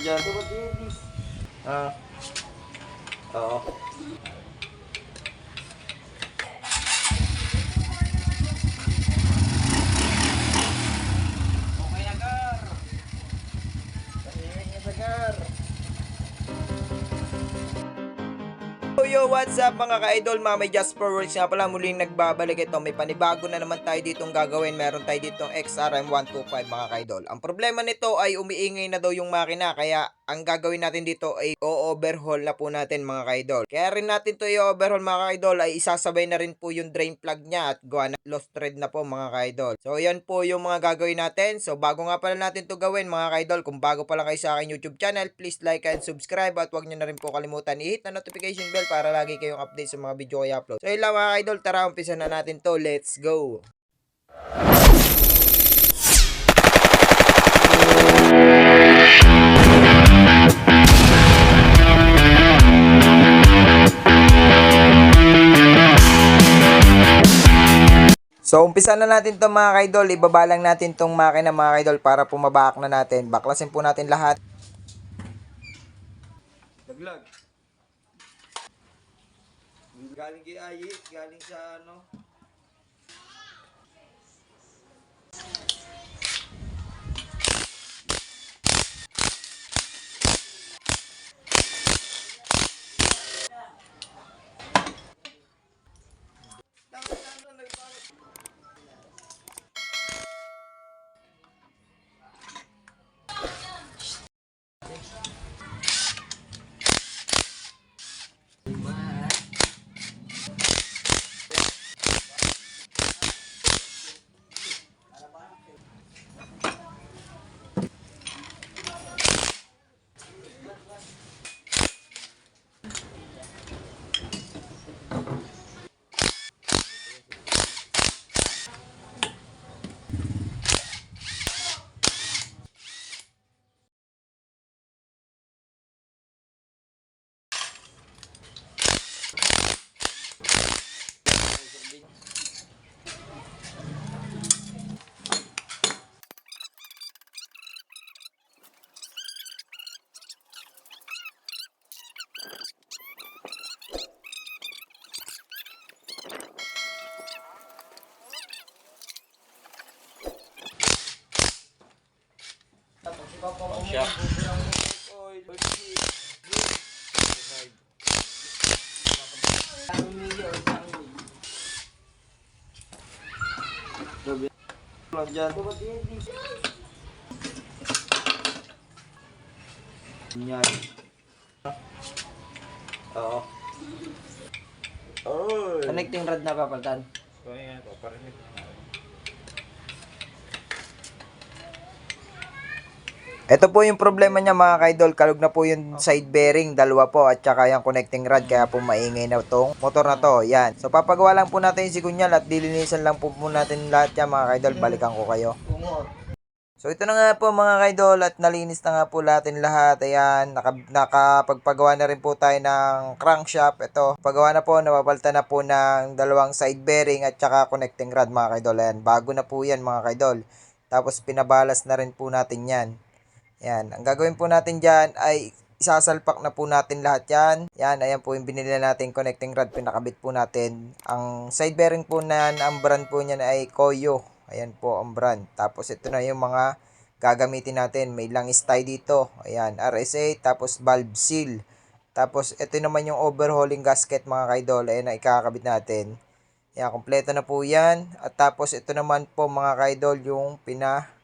Diyan. Ah. Oo. Okay na, Gar. Tahimik na. Yo, what's up mga ka-idol? Mama for Works nga pala muling nagbabalik ito. May panibago na naman tayo ditong gagawin. Meron tayo ditong XRM125 mga ka-idol. Ang problema nito ay umiingay na daw yung makina. Kaya ang gagawin natin dito ay o-overhaul na po natin mga ka-idol. Kaya rin natin to i-overhaul mga ka-idol ay isasabay na rin po yung drain plug niya at gawa na lost thread na po mga ka-idol. So yan po yung mga gagawin natin. So bago nga pala natin to gawin mga ka-idol, kung bago pa lang kayo sa akin YouTube channel, please like and subscribe at huwag nyo na rin po kalimutan i-hit na notification bell para lagi kayong update sa mga video ko i-upload. So yun lang mga ka-idol, tara umpisa na natin to. Let's go! So, umpisa na natin to mga kaidol. Ibaba lang natin tong makina mga kaidol para pumabak na natin. Baklasin po natin lahat. Daglag. Galing kay Ayi, galing sa ano. Lang dyan. Yan. Oo. Oy. Connecting rod na papalitan. So, ayan, paparinig na natin. Ito po yung problema niya mga kaidol, kalog na po yung side bearing, dalawa po at saka yung connecting rod kaya po maingay na tong motor na to. Yan. So papagawa lang po natin yung sigunyal at dilinisan lang po po natin lahat yan mga kaidol, balikan ko kayo. So ito na nga po mga kaidol at nalinis na nga po natin lahat. Ayan, naka, nakapagpagawa na rin po tayo ng crankshaft. Ito, pagawa na po, napapalitan na po ng dalawang side bearing at saka connecting rod mga kaidol. Ayan, bago na po yan mga kaidol. Tapos pinabalas na rin po natin yan. Yan, ang gagawin po natin dyan ay isasalpak na po natin lahat yan. Yan, ayan po yung binili natin connecting rod, pinakabit po natin. Ang side bearing po na ang brand po niyan ay Koyo. Ayan po ang brand. Tapos ito na yung mga gagamitin natin. May langis tayo dito. Ayan, RSA, tapos valve seal. Tapos ito naman yung overhauling gasket mga kaidol. Ayan na ikakabit natin. Yan, kompleto na po yan. At tapos ito naman po mga kaidol yung pina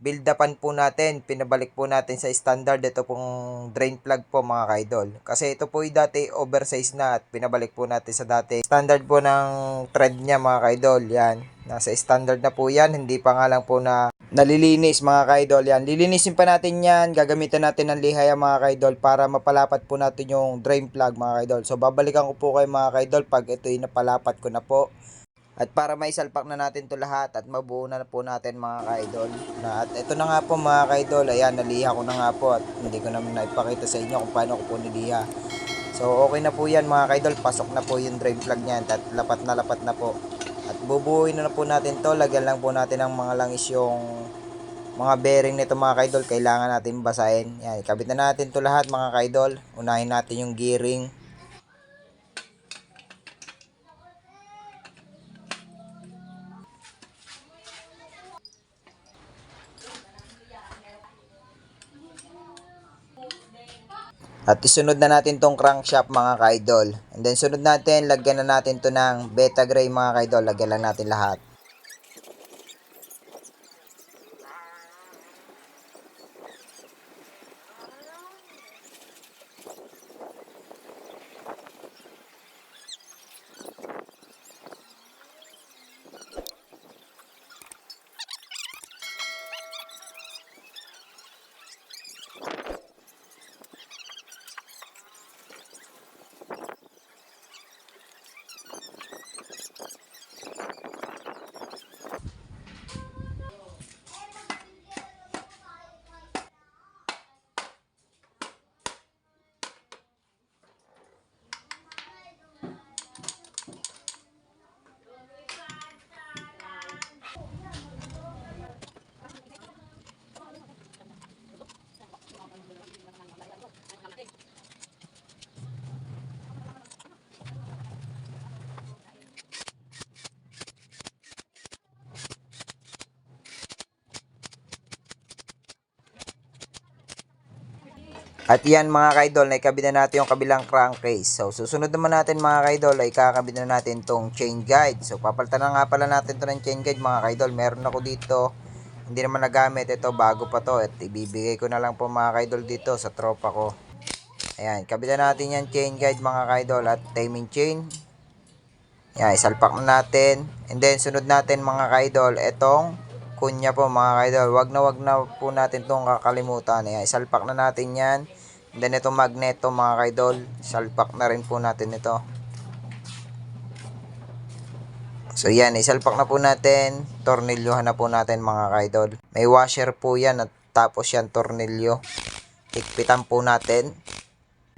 build upan po natin, pinabalik po natin sa standard ito pong drain plug po mga kaidol. Kasi ito po yung dati oversize na at pinabalik po natin sa dati standard po ng thread niya mga kaidol. Yan, nasa standard na po yan, hindi pa nga lang po na nalilinis mga kaidol. Yan, lilinisin pa natin yan, gagamitan natin ng lihay mga kaidol para mapalapat po natin yung drain plug mga kaidol. So babalikan ko po kayo mga kaidol pag ito yung napalapat ko na po. At para maisalpak na natin to lahat at mabuo na po natin mga ka-idol. Na, at ito na nga po mga ka-idol, ayan, naliha ko na nga po at hindi ko naman naipakita sa inyo kung paano ko po niliha. So okay na po yan mga ka-idol, pasok na po yung drain plug niyan at lapat na lapat na po. At bubuuin na, na po natin to, lagyan lang po natin ng mga langis yung mga bearing nito mga kaidol, kailangan natin basahin. Yan, ikabit na natin to lahat mga kaidol. Unahin natin yung gearing. At isunod na natin tong crankshaft mga kaidol. And then sunod natin, lagyan na natin to ng beta gray mga kaidol. Lagyan lang natin lahat. At yan mga kaidol, naikabit na natin yung kabilang crankcase. So susunod naman natin mga kaidol ay kakabit na natin tong chain guide. So papalitan na nga pala natin to ng chain guide mga kaidol. Meron ako dito, hindi naman nagamit. Ito bago pa to at ibibigay ko na lang po mga kaidol dito sa tropa ko. Ayan, kabitan natin yan chain guide mga kaidol at timing chain. Yan, isalpak na natin. And then sunod natin mga kaidol, etong kunya po mga kaidol. Wag na wag na po natin tong kakalimutan. Ayan, isalpak na natin yan. And then itong magneto mga kaidol, salpak na rin po natin ito. So yan, isalpak na po natin. Tornilyohan na po natin mga kaidol. May washer po yan at tapos yan tornilyo. Ikpitan po natin.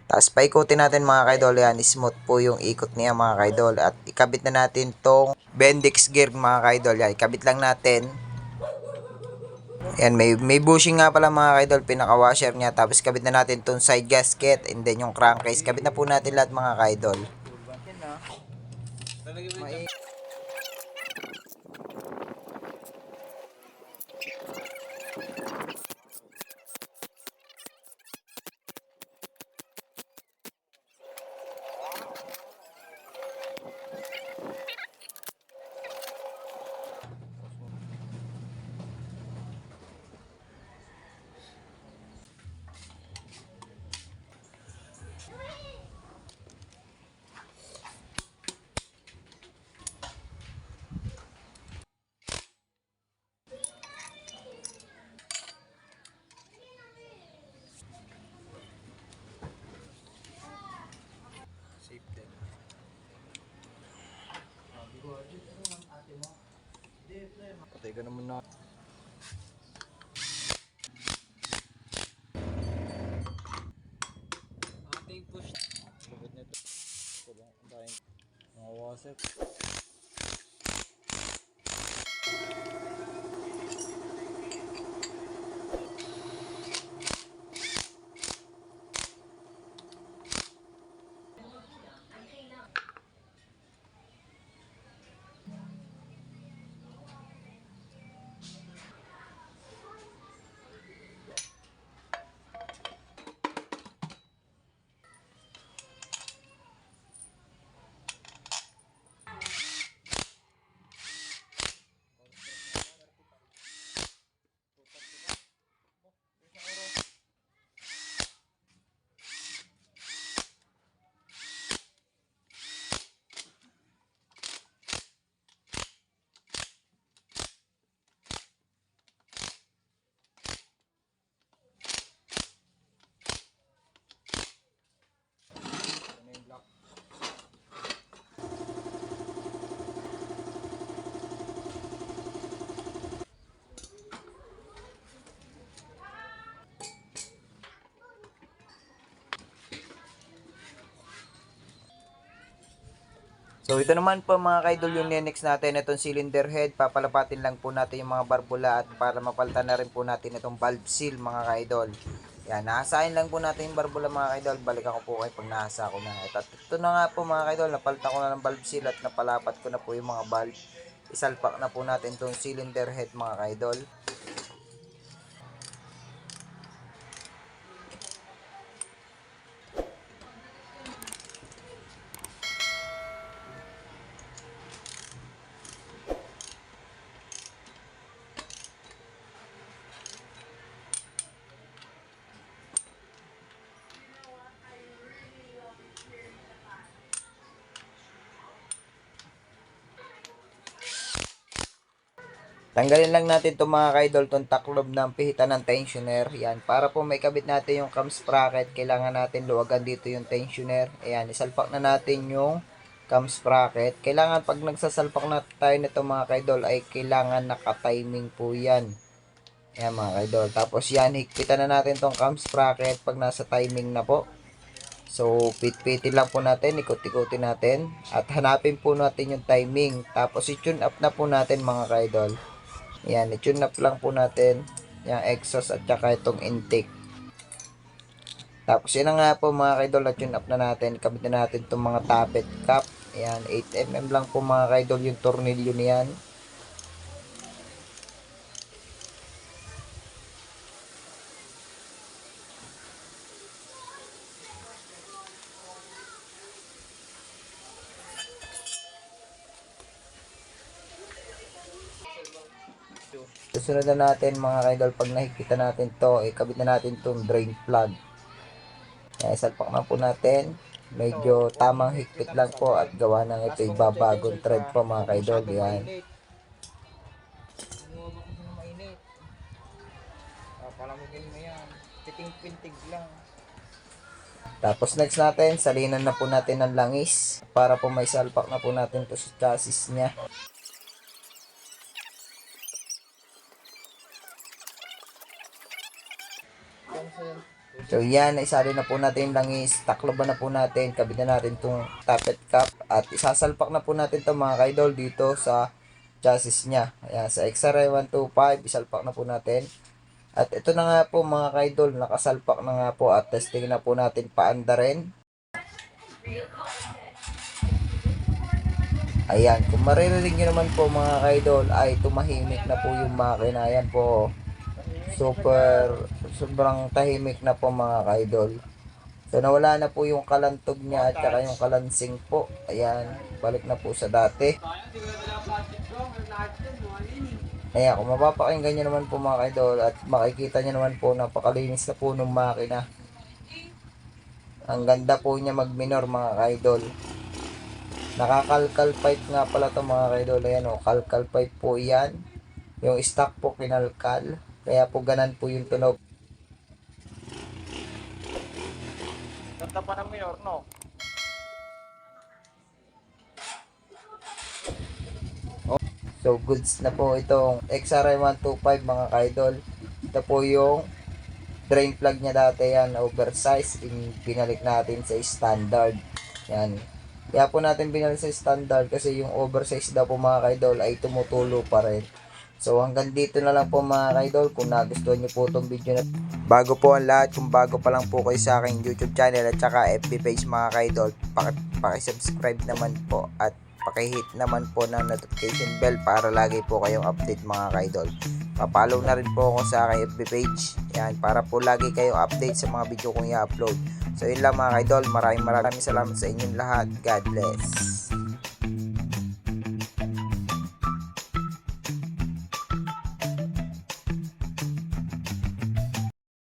Tapos paikutin natin mga kaidol yan. Smooth po yung ikot niya mga kaidol. At ikabit na natin tong Bendix gear mga kaidol. Yan, ikabit lang natin. Yan, may, may bushing nga pala mga kaidol, pinaka-washer niya. Tapos kabit na natin tong side gasket and then yung crankcase. Kabit na po natin lahat mga kaidol. Patay ka naman na. Ating push. Lugod nito. Kulong ang tayong mga washer. So ito naman po mga kaidol yung next natin itong cylinder head papalapatin lang po natin yung mga barbula at para mapalitan na rin po natin itong valve seal mga kaidol. Yan, nahasain lang po natin yung barbula mga kaidol. Balikan ko po kayo pag nahasa ko na. At ito na nga po mga kaidol, napalitan ko na ng valve seal at napalapat ko na po yung mga valve. Isalpak na po natin itong cylinder head mga kaidol. Tanggalin lang natin itong mga kaidol, itong taklob ng pihitan ng tensioner. Yan, para po may kabit natin yung cam sprocket, kailangan natin luwagan dito yung tensioner. Ayan, isalpak na natin yung cam sprocket. Kailangan pag nagsasalpak na tayo nito mga kaidol, ay kailangan naka-timing po yan. Ayan mga kaidol. Tapos yan, higpitan na natin itong cam sprocket pag nasa timing na po. So, pit-pitin lang po natin, ikot-ikutin natin. At hanapin po natin yung timing. Tapos, i-tune up na po natin mga kaidol. Yan, i-tune up lang po natin yung exhaust at saka itong intake. Tapos yun nga po mga kaidol, na-tune up na natin. Kabit na natin itong mga tappet cap. Ayan, 8mm lang po mga kaidol yung tornilyo niyan. Susunod na natin mga kaidol, pag nakikita natin to, eh, kabit na natin itong drain plug. Yan, isalpak na po natin. Medyo tamang higpit lang po at gawa ng ito ibabagong thread po mga kaidol. Yan. Palamigin mo yan. Piting-pintig lang. Tapos next natin, salinan na po natin ng langis para po may salpak na po natin to sa chassis niya. Yan sa yan. So yan, isali na po natin yung langis, takloban na po natin, kabit na natin itong tappet cap at isasalpak na po natin itong mga kaidol dito sa chassis niya. Ayan, sa XRY 125, isalpak na po natin. At ito na nga po mga kaidol, nakasalpak na nga po at testing na po natin paanda rin. Ayan, kung maririnig nyo naman po mga kaidol ay tumahimik na po yung makina. Ayan po, super sobrang tahimik na po mga kaidol. So nawala na po yung kalantog niya at saka yung kalansing po. Ayan, balik na po sa dati. Ayan, kung mapapakinggan nyo naman po mga kaidol at makikita nyo naman po napakalinis na po ng makina. Ang ganda po niya mag-minor mga kaidol. Nakakalkal pipe nga pala to mga kaidol. Ayan o, kalkal pipe po yan. Yung stock po kinalkal. Kaya po ganan po yung tunog. Ganda pa ng mayor, no? So goods na po itong XRI 125 mga kaidol. Ito po yung drain plug niya dati yan, oversize. In, binalik natin sa standard. Yan. Kaya po natin binalik sa standard kasi yung oversize daw po mga kaidol ay tumutulo pa rin. So hanggang dito na lang po mga kaidol. Kung nagustuhan niyo po itong video na Bago po ang lahat, kung bago pa lang po kayo sa aking YouTube channel at saka FB page mga kaidol, paki, paki-subscribe naman po at paki-hit naman po ng notification bell para lagi po kayong update mga kaidol. Papollow na rin po ako sa aking FB page. Yan, para po lagi kayong update sa mga video kong i-upload. So yun lang mga kaidol, maraming maraming salamat sa inyong lahat. God bless.